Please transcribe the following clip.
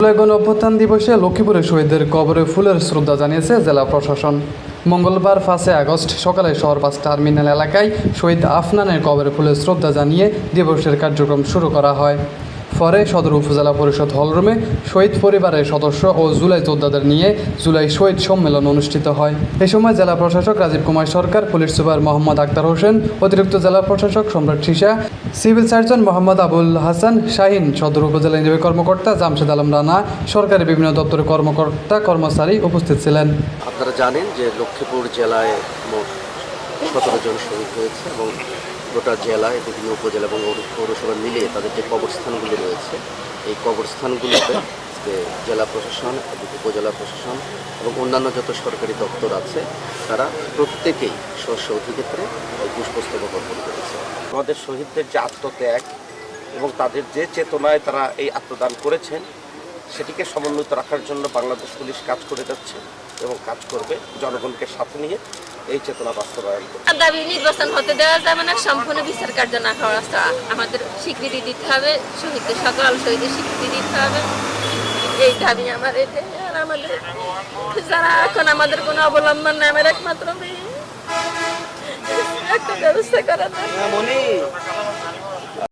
গণ অভ্যুত্থান দিবসে লক্ষ্মীপুরে শহীদদের কবরে ফুলের শ্রদ্ধা জানিয়েছে জেলা প্রশাসন। মঙ্গলবার পাঁচই আগস্ট সকালে শহর বাস টার্মিনাল এলাকায় শহীদ আফনানের কবরে ফুলের শ্রদ্ধা জানিয়ে দিবসের কার্যক্রম শুরু করা হয়। পরে সদর উপজেলা পরিষদ হলরুমে শহীদ পরিবারের সদস্য ও জুলাই যোদ্ধাদের নিয়ে জুলাই শহীদ সম্মেলন অনুষ্ঠিত হয়। এ সময় জেলা প্রশাসক রাজীব কুমার সরকার, পুলিশ সুপার মোহাম্মদ আক্তার হোসেন, অতিরিক্ত জেলা প্রশাসক সম্রাট সিসা, সিভিল সার্জন মোহাম্মদ আবুল হাসান, শাহিন সদর উপজেলা নির্বাহী কর্মকর্তা জামশেদ আলম রানা, সরকারি বিভিন্ন দপ্তরের কর্মকর্তা, কর্মচারী উপস্থিত ছিলেন। আপনারা জানেন যে লক্ষ্মীপুর জেলায় মোট সতেরো জন শহীদ হয়েছে এবং গোটা জেলায় বিভিন্ন উপজেলা এবং পৌরসভা মিলিয়ে তাদের যে কবরস্থানগুলি রয়েছে, এই কবরস্থানগুলিতে যে জেলা প্রশাসন উপজেলা প্রশাসন এবং অন্যান্য যত সরকারি দপ্তর আছে, তারা প্রত্যেকেই শস্য অধিক্ষেত্রে এই অর্পণ করেছে। আমাদের শহীদদের যে আত্মত্যাগ এবং তাদের যে চেতনায় তারা এই আত্মদান করেছেন সেটিকে সমন্বিত রাখার জন্য বাংলাদেশ পুলিশ কাজ করে যাচ্ছে এবং কাজ করবে। জনগণকে সাথে নিয়ে এই চেতনা বাস্তবায়ন করবে আর দাবি নির্বাচন হতে দেওয়া যাবে না সম্পূর্ণ বিচার কার্য না হওয়া রাস্তা আমাদের স্বীকৃতি দিতে হবে শহীদদের সকল শহীদের স্বীকৃতি দিতে হবে। এই দাবি আমার এটাই আর আমাদের যারা এখন আমাদের কোনো অবলম্বন নেই আমার একমাত্র মেয়ে। একটা ব্যবস্থা করা দরকার।